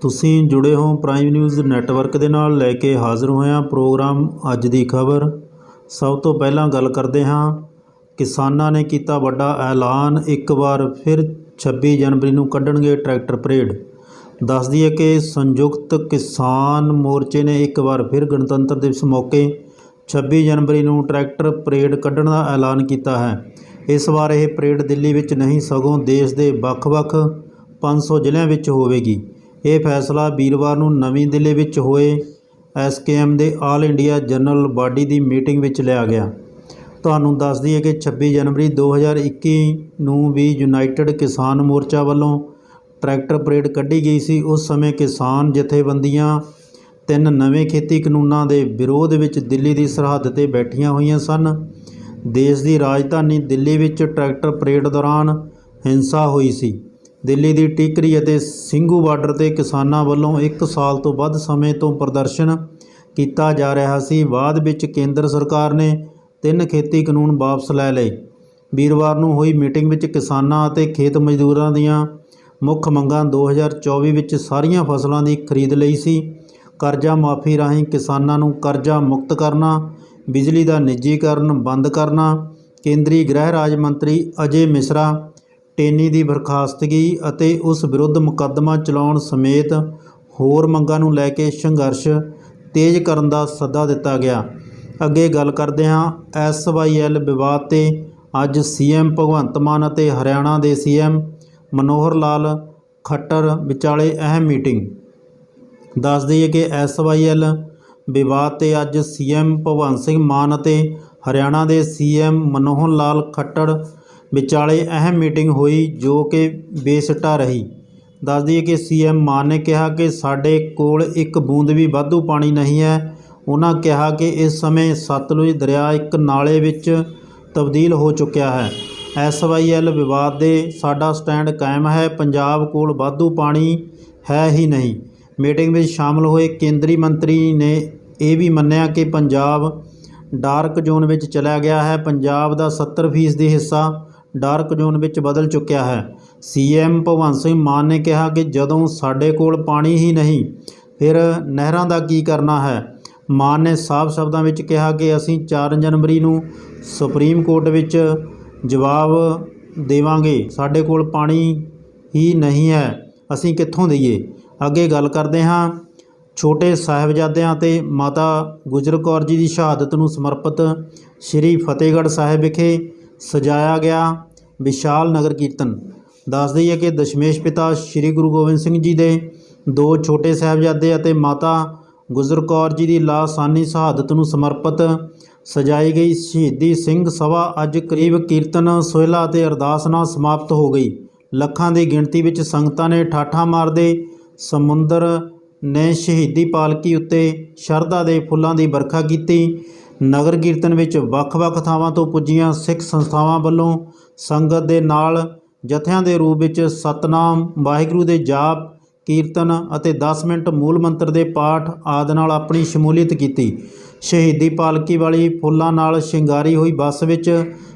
ਤੁਸੀਂ ਜੁੜੇ ਹੋ ਪ੍ਰਾਈਮ ਨਿਊਜ਼ ਨੈਟਵਰਕ ਦੇ ਨਾਲ ਲੈ ਕੇ ਹਾਜ਼ਰ ਹੋਏ ਹਾਂ ਪ੍ਰੋਗਰਾਮ ਅੱਜ ਦੀ ਖਬਰ। ਸਭ ਤੋਂ ਪਹਿਲਾਂ ਗੱਲ ਕਰਦੇ ਹਾਂ, ਕਿਸਾਨਾਂ ਨੇ ਕੀਤਾ ਵੱਡਾ ਐਲਾਨ, ਇੱਕ ਵਾਰ ਫਿਰ 26 ਜਨਵਰੀ ਨੂੰ ਕੱਢਣਗੇ ਟਰੈਕਟਰ ਪਰੇਡ। ਦੱਸ ਦਈਏ ਕਿ ਸੰਯੁਕਤ ਕਿਸਾਨ ਮੋਰਚੇ ਨੇ ਇੱਕ ਵਾਰ ਫਿਰ ਗਣਤੰਤਰ ਦਿਵਸ ਮੌਕੇ 26 ਜਨਵਰੀ ਨੂੰ ਟਰੈਕਟਰ ਪਰੇਡ ਕੱਢਣ ਦਾ ਐਲਾਨ ਕੀਤਾ ਹੈ। ਇਸ ਵਾਰ ਇਹ ਪਰੇਡ ਦਿੱਲੀ ਵਿੱਚ ਨਹੀਂ, ਸਗੋਂ ਦੇਸ਼ ਦੇ ਵੱਖ-ਵੱਖ 500 ਜ਼ਿਲ੍ਹਿਆਂ ਵਿੱਚ ਹੋਵੇਗੀ। ਇਹ ਫੈਸਲਾ ਵੀਰਵਾਰ ਨੂੰ ਨਵੀਂ ਦਿੱਲੀ ਵਿੱਚ ਹੋਏ ਐਸਕੇਐਮ ਦੇ ਆਲ ਇੰਡੀਆ ਜਨਰਲ ਬਾਡੀ ਦੀ ਮੀਟਿੰਗ ਵਿੱਚ ਲਿਆ ਗਿਆ। ਤੁਹਾਨੂੰ ਦੱਸ ਦਈਏ ਕਿ 26 ਜਨਵਰੀ 2021 ਨੂੰ ਵੀ ਯੂਨਾਈਟਿਡ ਕਿਸਾਨ ਮੋਰਚਾ ਵੱਲੋਂ ਟਰੈਕਟਰ ਪਰੇਡ ਕੱਢੀ ਗਈ ਸੀ। ਉਸ ਸਮੇਂ ਕਿਸਾਨ ਜਥੇਬੰਦੀਆਂ ਤਿੰਨ ਨਵੇਂ ਖੇਤੀ ਕਾਨੂੰਨਾਂ ਦੇ ਵਿਰੋਧ ਵਿੱਚ ਦਿੱਲੀ ਦੀ ਸਰਹੱਦ ਤੇ ਬੈਠੀਆਂ ਹੋਈਆਂ ਸਨ। ਦੇਸ਼ ਦੀ ਰਾਜਧਾਨੀ ਦਿੱਲੀ ਵਿੱਚ ਟਰੈਕਟਰ ਪਰੇਡ ਦੌਰਾਨ ਹਿੰਸਾ ਹੋਈ ਸੀ। ਦਿੱਲੀ ਦੀ ਟਿਕਰੀ ਅਤੇ ਸਿੰਘੂ ਬਾਰਡਰ ਤੇ ਕਿਸਾਨਾਂ ਵੱਲੋਂ ਇੱਕ ਸਾਲ ਤੋਂ ਵੱਧ ਸਮੇਂ ਤੋਂ ਪ੍ਰਦਰਸ਼ਨ ਕੀਤਾ ਜਾ ਰਿਹਾ ਸੀ। ਬਾਅਦ ਵਿੱਚ ਕੇਂਦਰ ਸਰਕਾਰ ਨੇ ਤਿੰਨ ਖੇਤੀ ਕਾਨੂੰਨ ਵਾਪਸ ਲੈ ਲਏ। ਵੀਰਵਾਰ ਨੂੰ ਹੋਈ ਮੀਟਿੰਗ ਵਿੱਚ ਕਿਸਾਨਾਂ ਅਤੇ ਖੇਤ ਮਜ਼ਦੂਰਾਂ ਦੀਆਂ ਮੁੱਖ ਮੰਗਾਂ 2024 ਵਿੱਚ ਸਾਰੀਆਂ ਫਸਲਾਂ ਦੀ ਖਰੀਦ ਲਈ ਸੀ। ਕਰਜ਼ਾ ਮਾਫੀ ਰਾਹੀਂ ਕਿਸਾਨਾਂ ਨੂੰ ਕਰਜ਼ਾ ਮੁਕਤ ਕਰਨਾ, ਬਿਜਲੀ ਦਾ ਨਿੱਜੀਕਰਨ ਬੰਦ ਕਰਨਾ, ਕੇਂਦਰੀ ਗ੍ਰਹਿ ਰਾਜ ਮੰਤਰੀ ਅਜੇ ਮਿਸ਼ਰਾ ਟੇਨੀ ਦੀ ਬਰਖਾਸਤਗੀ ਅਤੇ ਉਸ ਵਿਰੁੱਧ ਮੁਕੱਦਮਾ ਚਲਾਉਣ ਸਮੇਤ ਹੋਰ ਮੰਗਾਂ ਨੂੰ ਲੈ ਕੇ ਸੰਘਰਸ਼ ਤੇਜ਼ ਕਰਨ ਦਾ ਸੱਦਾ ਦਿੱਤਾ ਗਿਆ। ਅੱਗੇ ਗੱਲ ਕਰਦੇ ਹਾਂ ਐਸਵਾਈਐਲ ਵਿਵਾਦ ਤੇ ਅੱਜ ਸੀਐਮ ਭਗਵੰਤ ਮਾਨ ਅਤੇ ਹਰਿਆਣਾ ਦੇ ਸੀਐਮ ਮਨੋਹਰ ਲਾਲ ਖੱਟਰ ਵਿਚਾਲੇ ਅਹਿਮ ਮੀਟਿੰਗ। ਦੱਸ ਦਈਏ ਕਿ ਐਸਵਾਈਐਲ ਵਿਵਾਦ ਤੇ ਅੱਜ ਸੀਐਮ ਭਗਵੰਤ ਸਿੰਘ ਮਾਨ ਅਤੇ ਹਰਿਆਣਾ ਦੇ ਸੀਐਮ ਮਨੋਹਰ ਲਾਲ ਖੱਟੜ ਵਿਚਾਲੇ ਅਹਿਮ ਮੀਟਿੰਗ ਹੋਈ ਜੋ ਕਿ ਬੇਸਿੱਟਾ ਰਹੀ। ਦੱਸ ਦਈਏ ਕਿ ਸੀਐਮ ਮਾਨ ਨੇ ਕਿਹਾ ਕਿ ਸਾਡੇ ਕੋਲ ਇੱਕ ਬੂੰਦ ਵੀ ਵਾਧੂ ਪਾਣੀ ਨਹੀਂ ਹੈ। ਉਹਨਾਂ ਕਿਹਾ ਕਿ ਇਸ ਸਮੇਂ ਸਤਲੁਜ ਦਰਿਆ ਇੱਕ ਨਾਲੇ ਵਿੱਚ ਤਬਦੀਲ ਹੋ ਚੁੱਕਿਆ ਹੈ। ਐਸਵਾਈਐਲ ਵਿਵਾਦ ਦੇ ਸਾਡਾ ਸਟੈਂਡ ਕਾਇਮ ਹੈ। ਪੰਜਾਬ ਕੋਲ ਵਾਧੂ ਪਾਣੀ ਹੈ ਹੀ ਨਹੀਂ। ਮੀਟਿੰਗ ਵਿੱਚ ਸ਼ਾਮਲ ਹੋਏ ਕੇਂਦਰੀ ਮੰਤਰੀ ਨੇ ਇਹ ਵੀ ਮੰਨਿਆ ਕਿ ਪੰਜਾਬ ਡਾਰਕ ਜ਼ੋਨ ਵਿੱਚ ਚਲਾ ਗਿਆ ਹੈ। ਪੰਜਾਬ ਦਾ 70% ਹਿੱਸਾ ਡਾਰਕ ਜ਼ੋਨ ਵਿੱਚ ਬਦਲ ਚੁੱਕਿਆ ਹੈ। ਸੀਐਮ ਭਗਵੰਤ ਸਿੰਘ ਮਾਨ ਨੇ ਕਿਹਾ ਕਿ ਜਦੋਂ ਸਾਡੇ ਕੋਲ ਪਾਣੀ ਹੀ ਨਹੀਂ, ਫਿਰ ਨਹਿਰਾਂ ਦਾ ਕੀ ਕਰਨਾ ਹੈ? ਮਾਨ ਨੇ ਸਾਫ਼ ਸ਼ਬਦਾਂ ਵਿੱਚ ਕਿਹਾ ਕਿ ਅਸੀਂ 4 ਜਨਵਰੀ ਨੂੰ ਸੁਪਰੀਮ ਕੋਰਟ ਵਿੱਚ ਜਵਾਬ ਦੇਵਾਂਗੇ। ਸਾਡੇ ਕੋਲ ਪਾਣੀ ਹੀ ਨਹੀਂ ਹੈ, ਅਸੀਂ ਕਿੱਥੋਂ ਦਈਏ? ਅੱਗੇ ਗੱਲ ਕਰਦੇ ਹਾਂ। ਛੋਟੇ ਸਾਹਿਬਜ਼ਾਦਿਆਂ ਤੇ ਮਾਤਾ ਗੁਜਰ ਕੌਰ ਜੀ ਦੀ ਸ਼ਹਾਦਤ ਨੂੰ ਸਮਰਪਿਤ ਸ੍ਰੀ ਫਤਿਹਗੜ੍ਹ ਸਾਹਿਬ ਵਿਖੇ ਸਜਾਇਆ ਗਿਆ। ਵਿਸ਼ਾਲ ਨਗਰ ਕੀਰਤਨ। ਦੱਸ ਦਈਏ ਕਿ ਦਸ਼ਮੇਸ਼ ਪਿਤਾ ਸ੍ਰੀ ਗੁਰੂ ਗੋਬਿੰਦ ਸਿੰਘ ਜੀ ਦੇ ਦੋ ਛੋਟੇ ਸਾਹਿਬਜ਼ਾਦੇ ਅਤੇ ਮਾਤਾ ਗੁਜਰ ਕੌਰ ਜੀ ਦੀ ਲਾਸਾਨੀ ਸ਼ਹਾਦਤ ਨੂੰ ਸਮਰਪਿਤ ਸਜਾਈ ਗਈ ਸ਼ਹੀਦੀ ਸਿੰਘ ਸਭਾ ਅੱਜ ਕਰੀਬ ਕੀਰਤਨ, ਸੋਹਿਲਾ ਅਤੇ ਅਰਦਾਸ ਨਾਲ ਸਮਾਪਤ ਹੋ ਗਈ। ਲੱਖਾਂ ਦੀ ਗਿਣਤੀ ਵਿੱਚ ਸੰਗਤਾਂ ਨੇ ਠਾਠਾਂ ਮਾਰਦੇ ਸਮੁੰਦਰ ਨੇ ਸ਼ਹੀਦੀ ਪਾਲਕੀ ਉੱਤੇ ਸ਼ਰਧਾ ਦੇ ਫੁੱਲਾਂ ਦੀ ਵਰਖਾ ਕੀਤੀ। ਨਗਰ ਕੀਰਤਨ ਵਿੱਚ ਵੱਖ-ਵੱਖ ਥਾਵਾਂ ਤੋਂ ਪੁੱਜੀਆਂ ਸਿੱਖ ਸੰਸਥਾਵਾਂ ਵੱਲੋਂ ਸੰਗਤ ਦੇ ਨਾਲ ਜਥਿਆਂ ਦੇ ਰੂਪ ਵਿੱਚ ਸਤਨਾਮ, ਵਾਹਿਗੁਰੂ ਦੇ ਜਾਪ, ਕੀਰਤਨ ਅਤੇ 10 ਮਿੰਟ ਮੂਲ ਮੰਤਰ ਦੇ ਪਾਠ ਆਦਿ ਨਾਲ ਆਪਣੀ ਸ਼ਮੂਲੀਅਤ ਕੀਤੀ। ਸ਼ਹੀਦੀ ਪਾਲਕੀ ਵਾਲੀ ਫੁੱਲਾਂ ਨਾਲ ਸ਼ਿੰਗਾਰੀ ਹੋਈ ਬੱਸ ਵਿੱਚ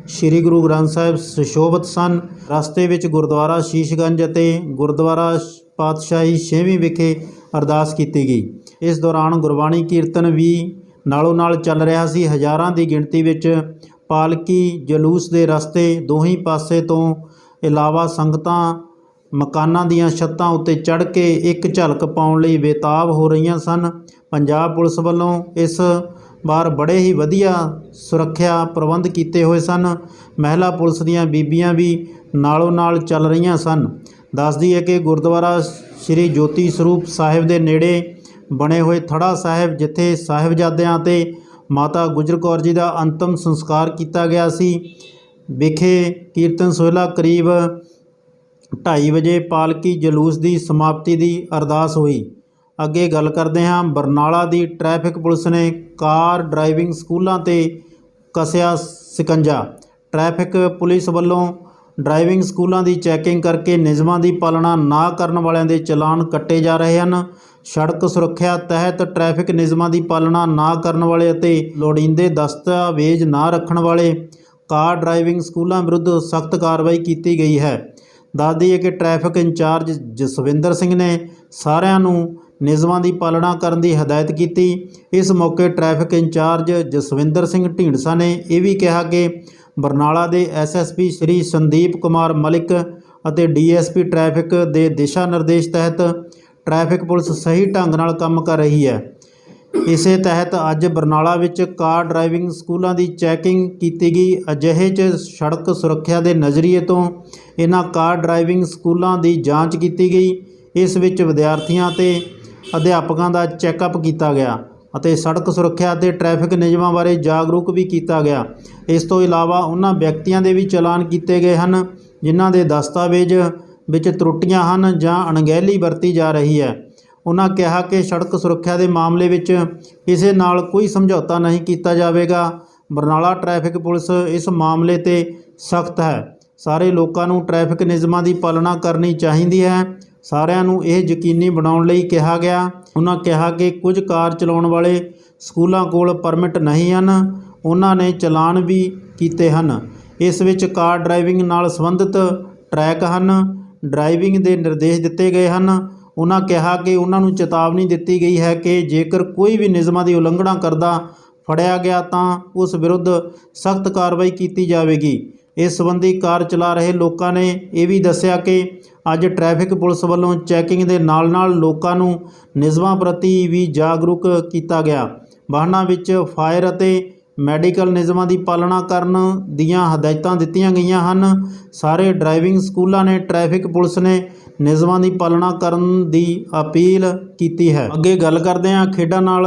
ਸ੍ਰੀ ਗੁਰੂ ਗ੍ਰੰਥ ਸਾਹਿਬ ਸੁਸ਼ੋਭਿਤ ਸਨ। ਰਸਤੇ ਵਿੱਚ ਗੁਰਦੁਆਰਾ ਸ਼ੀਸ਼ਗੰਜ ਅਤੇ ਗੁਰਦੁਆਰਾ ਪਾਤਸ਼ਾਹੀ ਛੇਵੀਂ ਵਿਖੇ ਅਰਦਾਸ ਕੀਤੀ ਗਈ। ਇਸ ਦੌਰਾਨ ਗੁਰਬਾਣੀ ਕੀਰਤਨ ਵੀ ਨਾਲੋਂ ਨਾਲ ਚੱਲ ਰਿਹਾ ਸੀ। ਹਜ਼ਾਰਾਂ ਦੀ ਗਿਣਤੀ ਵਿੱਚ ਪਾਲਕੀ ਜਲੂਸ ਦੇ ਰਸਤੇ ਦੋਹੀਂ ਪਾਸੇ ਤੋਂ ਇਲਾਵਾ ਸੰਗਤਾਂ ਮਕਾਨਾਂ ਦੀਆਂ ਛੱਤਾਂ ਉੱਤੇ ਚੜ੍ਹ ਕੇ ਇੱਕ ਝਲਕ ਪਾਉਣ ਲਈ ਬੇਤਾਬ ਹੋ ਰਹੀਆਂ ਸਨ। ਪੰਜਾਬ ਪੁਲਿਸ ਵੱਲੋਂ ਇਸ ਵਾਰ ਬੜੇ ਹੀ ਵਧੀਆ ਸੁਰੱਖਿਆ ਪ੍ਰਬੰਧ ਕੀਤੇ ਹੋਏ ਸਨ। ਮਹਿਲਾ ਪੁਲਿਸ ਦੀਆਂ ਬੀਬੀਆਂ ਵੀ ਨਾਲੋਂ ਨਾਲ ਚੱਲ ਰਹੀਆਂ ਸਨ। ਦੱਸਦੀ ਹੈ ਕਿ ਗੁਰਦੁਆਰਾ ਸ੍ਰੀ ਜੋਤੀ ਸਰੂਪ ਸਾਹਿਬ ਦੇ ਨੇੜੇ ਬਣੇ ਹੋਏ ਥੜਾ ਸਾਹਿਬ, ਜਿੱਥੇ ਸਾਹਿਬਜ਼ਾਦਿਆਂ ਤੇ ਮਾਤਾ ਗੁਜਰ ਕੌਰ ਜੀ ਦਾ ਅੰਤਮ ਸੰਸਕਾਰ ਕੀਤਾ ਗਿਆ ਸੀ। ਵਿਖੇ ਕੀਰਤਨ ਸੋਹਿਲਾ ਕਰੀਬ 2:30 ਵਜੇ ਪਾਲਕੀ ਜਲੂਸ ਦੀ ਸਮਾਪਤੀ ਦੀ ਅਰਦਾਸ ਹੋਈ। ਅੱਗੇ ਗੱਲ ਕਰਦੇ ਹਾਂ, ਬਰਨਾਲਾ ਦੀ ਟ੍ਰੈਫਿਕ ਪੁਲਿਸ ਨੇ ਕਾਰ ਡਰਾਈਵਿੰਗ ਸਕੂਲਾਂ ਤੇ ਕਸਿਆ ਸਿਕੰਜਾ। ਟ੍ਰੈਫਿਕ ਪੁਲਿਸ ਵੱਲੋਂ ਡਰਾਈਵਿੰਗ ਸਕੂਲਾਂ ਦੀ ਚੈਕਿੰਗ ਕਰਕੇ ਨਿਯਮਾਂ ਦੀ ਪਾਲਣਾ ਨਾ ਕਰਨ ਵਾਲਿਆਂ ਦੇ ਚਲਾਨ ਕੱਟੇ ਜਾ ਰਹੇ ਹਨ। ਸੜਕ ਸੁਰੱਖਿਆ ਤਹਿਤ ਟ੍ਰੈਫਿਕ ਨਿਯਮਾਂ ਦੀ ਪਾਲਣਾ ਨਾ ਕਰਨ ਵਾਲੇ ਅਤੇ ਲੋੜੀਂਦੇ ਦਸਤਾਵੇਜ਼ ਨਾ ਰੱਖਣ ਵਾਲੇ ਕਾਰ ਡਰਾਈਵਿੰਗ ਸਕੂਲਾਂ ਵਿਰੁੱਧ ਸਖਤ ਕਾਰਵਾਈ ਕੀਤੀ ਗਈ ਹੈ। ਦੱਸ ਦਈਏ ਕਿ ਟ੍ਰੈਫਿਕ ਇੰਚਾਰਜ ਜਸਵਿੰਦਰ ਸਿੰਘ ਨੇ ਸਾਰਿਆਂ ਨੂੰ ਨਿਯਮਾਂ ਦੀ ਪਾਲਣਾ ਕਰਨ ਦੀ ਹਦਾਇਤ ਕੀਤੀ। ਇਸ ਮੌਕੇ ਟ੍ਰੈਫਿਕ ਇੰਚਾਰਜ ਜਸਵਿੰਦਰ ਸਿੰਘ ਢੀਂਡਸਾ ਨੇ ਇਹ ਵੀ ਕਿਹਾ ਕਿ ਬਰਨਾਲਾ ਦੇ ਐਸਐਸਪੀ ਸ਼੍ਰੀ ਸੰਦੀਪ ਕੁਮਾਰ ਮਲਿਕ ਅਤੇ ਡੀਐਸਪੀ ਟ੍ਰੈਫਿਕ ਦੇ ਦਿਸ਼ਾ ਨਿਰਦੇਸ਼ ਤਹਿਤ ਟ੍ਰੈਫਿਕ ਪੁਲਿਸ ਸਹੀ ਢੰਗ ਨਾਲ ਕੰਮ ਕਰ ਰਹੀ ਹੈ। ਇਸੇ ਤਹਿਤ ਅੱਜ ਬਰਨਾਲਾ ਵਿੱਚ ਕਾਰ ਡਰਾਈਵਿੰਗ ਸਕੂਲਾਂ ਦੀ ਚੈਕਿੰਗ ਕੀਤੀ ਗਈ। ਅਜਿਹੇ 'ਚ ਸੜਕ ਸੁਰੱਖਿਆ ਦੇ ਨਜ਼ਰੀਏ ਤੋਂ ਇਹਨਾਂ ਕਾਰ ਡਰਾਈਵਿੰਗ ਸਕੂਲਾਂ ਦੀ ਜਾਂਚ ਕੀਤੀ ਗਈ। ਇਸ ਵਿੱਚ ਵਿਦਿਆਰਥੀਆਂ ਤੇ ਅਧਿਆਪਕਾਂ ਦਾ ਚੈੱਕਅਪ ਕੀਤਾ ਗਿਆ ਅਤੇ ਸੜਕ ਸੁਰੱਖਿਆ ਅਤੇ ਟ੍ਰੈਫਿਕ ਨਿਯਮਾਂ ਬਾਰੇ ਜਾਗਰੂਕ ਵੀ ਕੀਤਾ ਗਿਆ। ਇਸ ਤੋਂ ਇਲਾਵਾ ਉਹਨਾਂ ਵਿਅਕਤੀਆਂ ਦੇ ਵੀ ਚਲਾਨ ਕੀਤੇ ਗਏ ਹਨ, ਜਿਨ੍ਹਾਂ ਦੇ ਦਸਤਾਵੇਜ਼ ਵਿੱਚ ਤਰੁੱਟੀਆਂ ਹਨ ਜਾਂ ਅਣਗਹਿਲੀ ਵਰਤੀ ਜਾ ਰਹੀ ਹੈ। ਉਹਨਾਂ ਕਿਹਾ ਕਿ ਸੜਕ ਸੁਰੱਖਿਆ ਦੇ ਮਾਮਲੇ ਵਿੱਚ ਕਿਸੇ ਨਾਲ ਕੋਈ ਸਮਝੌਤਾ ਨਹੀਂ ਕੀਤਾ ਜਾਵੇਗਾ। ਬਰਨਾਲਾ ਟ੍ਰੈਫਿਕ ਪੁਲਿਸ ਇਸ ਮਾਮਲੇ ਤੇ ਸਖਤ ਹੈ। ਸਾਰੇ ਲੋਕਾਂ ਨੂੰ ਟ੍ਰੈਫਿਕ ਨਿਯਮਾਂ ਦੀ ਪਾਲਣਾ ਕਰਨੀ ਚਾਹੀਦੀ ਹੈ। ਸਾਰਿਆਂ ਨੂੰ ਇਹ ਯਕੀਨੀ ਬਣਾਉਣ ਲਈ ਕਿਹਾ ਗਿਆ। ਉਹਨਾਂ ਕਿਹਾ ਕਿ ਕੁਝ ਕਾਰ ਚਲਾਉਣ ਵਾਲੇ ਸਕੂਲਾਂ ਕੋਲ ਪਰਮਿਟ ਨਹੀਂ ਹਨ। ਉਹਨਾਂ ਨੇ ਚਲਾਨ ਵੀ ਕੀਤੇ ਹਨ। ਇਸ ਵਿੱਚ ਕਾਰ ਡਰਾਈਵਿੰਗ ਨਾਲ ਸੰਬੰਧਿਤ ਟਰੈਕ ਹਨ। ਡਰਾਈਵਿੰਗ ਦੇ ਨਿਰਦੇਸ਼ ਦਿੱਤੇ ਗਏ ਹਨ। ਉਹਨਾਂ ਕਿਹਾ ਕਿ ਉਹਨਾਂ ਨੂੰ ਚੇਤਾਵਨੀ ਦਿੱਤੀ ਗਈ ਹੈ ਕਿ ਜੇਕਰ ਕੋਈ ਵੀ ਨਿਯਮਾਂ ਦੀ ਉਲੰਘਣਾ ਕਰਦਾ ਫੜਿਆ ਗਿਆ ਤਾਂ ਉਸ ਵਿਰੁੱਧ ਸਖਤ ਕਾਰਵਾਈ ਕੀਤੀ ਜਾਵੇਗੀ। ਇਸ ਸੰਬੰਧੀ ਕਾਰ ਚਲਾ ਰਹੇ ਲੋਕਾਂ ਨੇ ਇਹ ਵੀ ਦੱਸਿਆ ਕਿ ਅੱਜ ਟ੍ਰੈਫਿਕ ਪੁਲਿਸ ਵੱਲੋਂ ਚੈਕਿੰਗ ਦੇ ਨਾਲ-ਨਾਲ ਲੋਕਾਂ ਨੂੰ ਨਿਯਮਾਂ ਪ੍ਰਤੀ ਵੀ ਜਾਗਰੂਕ ਕੀਤਾ ਗਿਆ। ਵਾਹਨਾਂ ਵਿੱਚ ਫਾਇਰ ਅਤੇ ਮੈਡੀਕਲ ਨਿਯਮਾਂ ਦੀ ਪਾਲਣਾ ਕਰਨ ਦੀਆਂ ਹਦਾਇਤਾਂ ਦਿੱਤੀਆਂ ਗਈਆਂ ਹਨ। ਸਾਰੇ ਡਰਾਈਵਿੰਗ ਸਕੂਲਾਂ ਨੇ ਟ੍ਰੈਫਿਕ ਪੁਲਿਸ ਨੇ ਨਿਯਮਾਂ ਦੀ ਪਾਲਣਾ ਕਰਨ ਦੀ ਅਪੀਲ ਕੀਤੀ ਹੈ। ਅੱਗੇ ਗੱਲ ਕਰਦੇ ਹਾਂ ਖੇਡਾਂ ਨਾਲ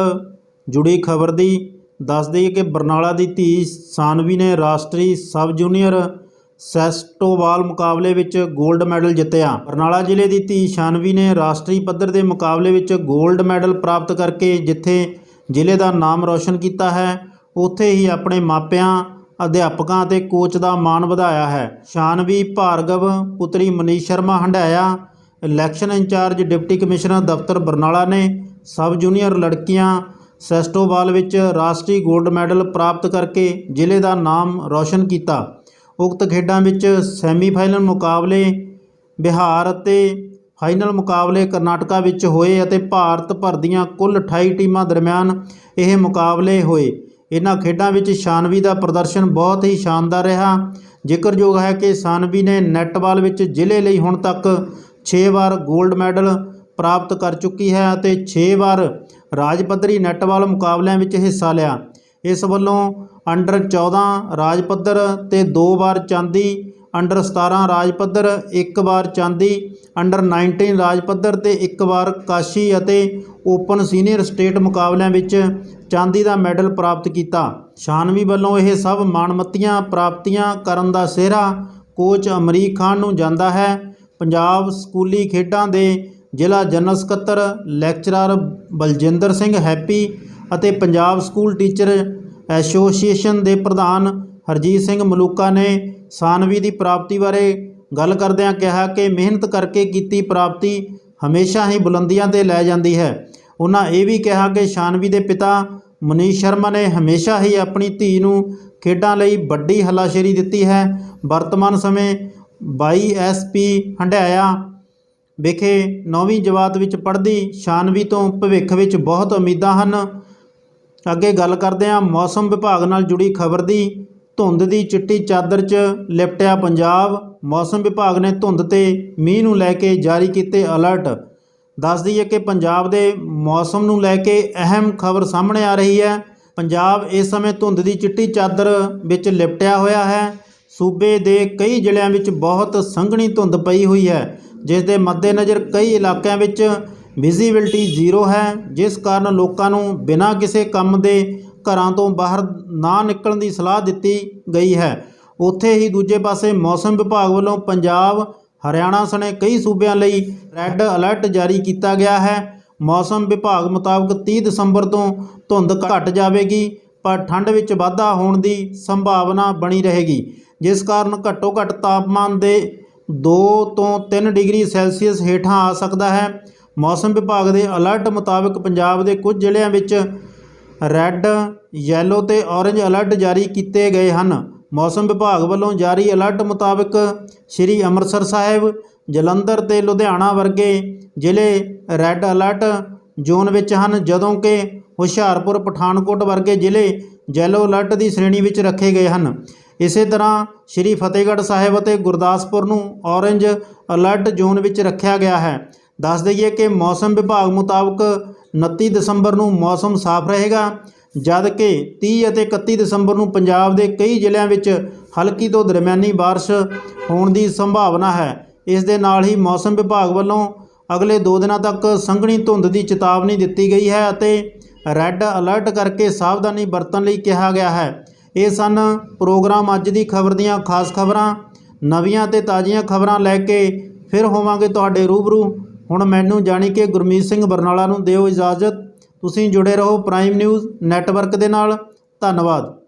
ਜੁੜੀ ਖਬਰ ਦੀ। ਦੱਸ ਦਈਏ ਕਿ ਬਰਨਾਲਾ ਦੀ ਧੀ ਸਾਨਵੀ ਨੇ ਰਾਸ਼ਟਰੀ ਸਬ ਜੂਨੀਅਰ ਸੈਸਟੋਵਾਲ ਮੁਕਾਬਲੇ ਵਿੱਚ 골ਡ ਮੈਡਲ ਜਿੱਤਿਆ। ਬਰਨਾਲਾ ਜ਼ਿਲ੍ਹੇ ਦੀ ਧੀ ਸ਼ਾਨਵੀ ਨੇ ਰਾਸ਼ਟਰੀ ਪੱਧਰ ਦੇ ਮੁਕਾਬਲੇ ਵਿੱਚ 골ਡ ਮੈਡਲ ਪ੍ਰਾਪਤ ਕਰਕੇ ਜਿੱਥੇ ਜ਼ਿਲ੍ਹੇ ਦਾ ਨਾਮ ਰੌਸ਼ਨ ਕੀਤਾ ਹੈ ਉੱਥੇ ਹੀ ਆਪਣੇ ਮਾਪਿਆਂ, ਅਧਿਆਪਕਾਂ ਅਤੇ ਕੋਚ ਦਾ ਮਾਣ ਵਧਾਇਆ ਹੈ। ਸ਼ਾਨਵੀ ਭਾਰਗਵ ਪੁੱਤਰੀ Manish Sharma Handiaya election incharge, deputy commissioner ਦਫ਼ਤਰ ਬਰਨਾਲਾ ਨੇ ਸਬ ਜੂਨੀਅਰ ਲੜਕੀਆਂ ਸੈਸਟੋਬਾਲ ਵਿੱਚ ਰਾਸ਼ਟਰੀ 골ਡ ਮੈਡਲ ਪ੍ਰਾਪਤ ਕਰਕੇ ਜ਼ਿਲ੍ਹੇ ਦਾ ਨਾਮ ਰੌਸ਼ਨ ਕੀਤਾ। ਉਕਤ ਖੇਡਾਂ ਵਿੱਚ ਸੈਮੀਫਾਈਨਲ ਮੁਕਾਬਲੇ ਬਿਹਾਰ ਅਤੇ ਫਾਈਨਲ ਮੁਕਾਬਲੇ ਕਰਨਾਟਕਾ ਵਿੱਚ ਹੋਏ ਅਤੇ ਭਾਰਤ ਭਰ ਦੀਆਂ ਕੁੱਲ 28 ਟੀਮਾਂ ਦਰਮਿਆਨ ਇਹ ਮੁਕਾਬਲੇ ਹੋਏ। ਇਹਨਾਂ ਖੇਡਾਂ ਵਿੱਚ ਸ਼ਾਨਵੀ ਦਾ ਪ੍ਰਦਰਸ਼ਨ ਬਹੁਤ ਹੀ ਸ਼ਾਨਦਾਰ ਰਿਹਾ। ਜ਼ਿਕਰਯੋਗ ਹੈ ਕਿ ਸਾਨਵੀ ਨੇ ਨੈੱਟਬਾਲ ਵਿੱਚ ਜ਼ਿਲ੍ਹੇ ਲਈ ਹੁਣ ਤੱਕ 6 ਵਾਰ 골ਡ ਮੈਡਲ ਪ੍ਰਾਪਤ ਕਰ ਚੁੱਕੀ ਹੈ ਅਤੇ 6 ਵਾਰ ਰਾਜ ਪੱਧਰੀ ਨੈੱਟਬਾਲ ਮੁਕਾਬਲਿਆਂ ਵਿੱਚ ਹਿੱਸਾ ਲਿਆ। ਇਸ ਵੱਲੋਂ ਅੰਡਰ 14 ਰਾਜ ਪੱਧਰ ਤੇ 2 ਵਾਰ ਚਾਂਦੀ ਅੰਡਰ 17 ਰਾਜ ਪੱਧਰ, ਇੱਕ ਵਾਰ ਚਾਂਦੀ, ਅੰਡਰ 19 ਰਾਜ ਪੱਧਰ ਤੇ ਇੱਕ ਵਾਰ ਕਾਸ਼ੀ ਅਤੇ ਓਪਨ ਸੀਨੀਅਰ ਸਟੇਟ ਮੁਕਾਬਲਿਆਂ ਵਿੱਚ ਚਾਂਦੀ ਦਾ ਮੈਡਲ ਪ੍ਰਾਪਤ ਕੀਤਾ। ਸ਼ਾਨਵੀ ਵੱਲੋਂ ਇਹ ਸਭ ਮਾਣਮੱਤੀਆਂ ਪ੍ਰਾਪਤੀਆਂ ਕਰਨ ਦਾ ਸਿਹਰਾ ਕੋਚ ਅਮਰੀਕ ਖਾਨ ਨੂੰ ਜਾਂਦਾ ਹੈ। ਪੰਜਾਬ ਸਕੂਲੀ ਖੇਡਾਂ ਦੇ ਜ਼ਿਲ੍ਹਾ ਜਨਰਲ ਸਕੱਤਰ ਲੈਕਚਰਰ ਬਲਜਿੰਦਰ ਸਿੰਘ ਹੈਪੀ ਅਤੇ ਪੰਜਾਬ ਸਕੂਲ ਟੀਚਰ ਐਸੋਸੀਏਸ਼ਨ ਦੇ ਪ੍ਰਧਾਨ ਹਰਜੀਤ ਸਿੰਘ ਮਲੂਕਾ ਨੇ ਸਾਨਵੀ ਦੀ ਪ੍ਰਾਪਤੀ ਬਾਰੇ ਗੱਲ ਕਰਦਿਆਂ ਕਿਹਾ ਕਿ ਮਿਹਨਤ ਕਰਕੇ ਕੀਤੀ ਪ੍ਰਾਪਤੀ ਹਮੇਸ਼ਾ ਹੀ ਬੁਲੰਦੀਆਂ ਤੇ ਲੈ ਜਾਂਦੀ ਹੈ। ਉਹਨਾਂ ਇਹ ਵੀ ਕਿਹਾ ਕਿ ਸ਼ਾਨਵੀ ਦੇ ਪਿਤਾ ਮਨੀਸ਼ ਸ਼ਰਮਾ ਨੇ ਹਮੇਸ਼ਾ ਹੀ ਆਪਣੀ ਧੀ ਨੂੰ ਖੇਡਾਂ ਲਈ ਵੱਡੀ ਹੱਲਾਸ਼ੇਰੀ ਦਿੱਤੀ ਹੈ। ਵਰਤਮਾਨ ਸਮੇਂ 22 ਐਸਪੀ ਹੰਡਾਇਆ ਵਿਖੇ 9ਵੀਂ ਜਮਾਤ ਵਿੱਚ ਪੜ੍ਹਦੀ ਸ਼ਾਨਵੀ ਤੋਂ ਭਵਿੱਖ ਵਿੱਚ ਬਹੁਤ ਉਮੀਦਾਂ ਹਨ। ਅੱਗੇ ਗੱਲ ਕਰਦੇ ਹਾਂ ਮੌਸਮ ਵਿਭਾਗ ਨਾਲ ਜੁੜੀ ਖਬਰ ਦੀ ਧੁੰਦ ਦੀ ਚਿੱਟੀ ਚਾਦਰ 'ਚ ਲਿਪਟਿਆ ਪੰਜਾਬ, ਮੌਸਮ ਵਿਭਾਗ ਨੇ ਧੁੰਦ ਤੇ ਮੀਂਹ ਨੂੰ ਲੈ ਕੇ ਜਾਰੀ ਕੀਤੇ ਅਲਰਟ। ਦੱਸ ਦਈਏ ਕਿ ਪੰਜਾਬ ਦੇ ਮੌਸਮ ਨੂੰ ਲੈ ਕੇ ਅਹਿਮ ਖਬਰ ਸਾਹਮਣੇ ਆ ਰਹੀ ਹੈ। ਪੰਜਾਬ ਇਸ ਸਮੇਂ ਧੁੰਦ ਦੀ ਚਿੱਟੀ ਚਾਦਰ ਵਿੱਚ ਲਿਪਟਿਆ ਹੋਇਆ ਹੈ। ਸੂਬੇ ਦੇ ਕਈ ਜ਼ਿਲ੍ਹਿਆਂ ਵਿੱਚ ਬਹੁਤ ਸੰਘਣੀ ਧੁੰਦ ਪਈ ਹੋਈ ਹੈ, ਜਿਸ ਦੇ ਮੱਦੇਨਜ਼ਰ ਕਈ ਇਲਾਕਿਆਂ ਵਿੱਚ ਵਿਜ਼ੀਬਿਲਟੀ ਜ਼ੀਰੋ ਹੈ, ਜਿਸ ਕਾਰਨ ਲੋਕਾਂ ਨੂੰ ਬਿਨਾਂ ਕਿਸੇ ਕੰਮ ਦੇ ਘਰਾਂ ਤੋਂ ਬਾਹਰ ਨਾ ਨਿਕਲਣ ਦੀ ਸਲਾਹ ਦਿੱਤੀ ਗਈ ਹੈ। ਉੱਥੇ ਹੀ ਦੂਜੇ ਪਾਸੇ ਮੌਸਮ ਵਿਭਾਗ ਵੱਲੋਂ ਪੰਜਾਬ, ਹਰਿਆਣਾ ਸਣੇ ਕਈ ਸੂਬਿਆਂ ਲਈ ਰੈੱਡ ਅਲਰਟ ਜਾਰੀ ਕੀਤਾ ਗਿਆ ਹੈ। ਮੌਸਮ ਵਿਭਾਗ ਮੁਤਾਬਕ 30 ਦਸੰਬਰ ਤੋਂ ਧੁੰਦ ਘਟ ਜਾਵੇਗੀ, ਪਰ ਠੰਡ ਵਿੱਚ ਵਾਧਾ ਹੋਣ ਦੀ ਸੰਭਾਵਨਾ ਬਣੀ ਰਹੇਗੀ, ਜਿਸ ਕਾਰਨ ਘੱਟੋ ਘੱਟ ਤਾਪਮਾਨ ਦੇ 2 ਤੋਂ 3 ਡਿਗਰੀ ਸੈਲਸੀਅਸ ਹੇਠਾਂ ਆ ਸਕਦਾ ਹੈ। ਮੌਸਮ ਵਿਭਾਗ ਦੇ ਅਲਰਟ ਮੁਤਾਬਕ ਪੰਜਾਬ ਦੇ ਕੁਝ ਜ਼ਿਲ੍ਹਿਆਂ ਵਿੱਚ ਰੈੱਡ, ਯੈਲੋ ਤੇ ਔਰੇਂਜ ਅਲਰਟ ਜਾਰੀ ਕੀਤੇ ਗਏ ਹਨ। ਮੌਸਮ ਵਿਭਾਗ ਵੱਲੋਂ ਜਾਰੀ ਅਲਰਟ ਮੁਤਾਬਕ ਸ੍ਰੀ ਅੰਮ੍ਰਿਤਸਰ ਸਾਹਿਬ, ਜਲੰਧਰ ਤੇ ਲੁਧਿਆਣਾ ਵਰਗੇ ਜ਼ਿਲ੍ਹੇ ਰੈੱਡ ਅਲਰਟ ਜ਼ੋਨ ਵਿੱਚ ਹਨ, ਜਦੋਂ ਕਿ ਹੁਸ਼ਿਆਰਪੁਰ, ਪਠਾਨਕੋਟ ਵਰਗੇ ਜ਼ਿਲ੍ਹੇ ਯੈਲੋ ਅਲਰਟ ਦੀ ਸ਼੍ਰੇਣੀ ਵਿੱਚ ਰੱਖੇ ਗਏ ਹਨ। ਇਸੇ ਤਰ੍ਹਾਂ ਸ਼੍ਰੀ ਫਤਿਹਗੜ੍ਹ ਸਾਹਿਬ ਅਤੇ ਗੁਰਦਾਸਪੁਰ ਨੂੰ ਔਰੇਂਜ ਅਲਰਟ ਜ਼ੋਨ ਵਿੱਚ ਰੱਖਿਆ ਗਿਆ ਹੈ। ਦੱਸ ਦਈਏ ਕਿ ਮੌਸਮ ਵਿਭਾਗ ਮੁਤਾਬਕ 29 ਦਸੰਬਰ ਨੂੰ ਮੌਸਮ ਸਾਫ਼ ਰਹੇਗਾ ਜਦ ਕਿ 30 ਅਤੇ 31 ਦਸੰਬਰ ਨੂੰ ਪੰਜਾਬ ਦੇ ਕਈ ਜ਼ਿਲ੍ਹਿਆਂ ਵਿੱਚ ਹਲਕੀ ਤੋਂ ਦਰਮਿਆਨੀ بارش ਹੋਣ ਦੀ ਸੰਭਾਵਨਾ ਹੈ ਇਸ ਦੇ ਨਾਲ ਹੀ ਮੌਸਮ ਵਿਭਾਗ ਵੱਲੋਂ ਅਗਲੇ 2 ਦਿਨਾਂ ਤੱਕ ਸੰਘਣੀ ਧੁੰਦ ਦੀ ਚੇਤਾਵਨੀ ਦਿੱਤੀ ਗਈ ਹੈ ਅਤੇ ਰੈੱਡ ਅਲਰਟ ਕਰਕੇ ਸਾਵਧਾਨੀ ਵਰਤਣ ਲਈ ਕਿਹਾ ਗਿਆ ਹੈ ਇਹ ਸਨ ਪ੍ਰੋਗਰਾਮ ਅੱਜ ਦੀ ਖਬਰ ਦੀਆਂ ਖਾਸ ਖਬਰਾਂ ਨਵੀਆਂ ਤੇ ਤਾਜ਼ੀਆਂ ਖਬਰਾਂ ਲੈ ਕੇ ਫਿਰ ਹੋਵਾਂਗੇ ਤੁਹਾਡੇ ਰੂਬਰੂ ਹੁਣ ਮੈਨੂੰ ਜਾਣੀ ਕਿ ਗੁਰਮੀਤ ਸਿੰਘ ਬਰਨਾਲਾ ਨੂੰ ਦਿਓ ਇਜਾਜ਼ਤ। ਤੁਸੀਂ ਜੁੜੇ ਰਹੋ ਪ੍ਰਾਈਮ ਨਿਊਜ਼ ਨੈਟਵਰਕ ਦੇ ਨਾਲ। ਧੰਨਵਾਦ।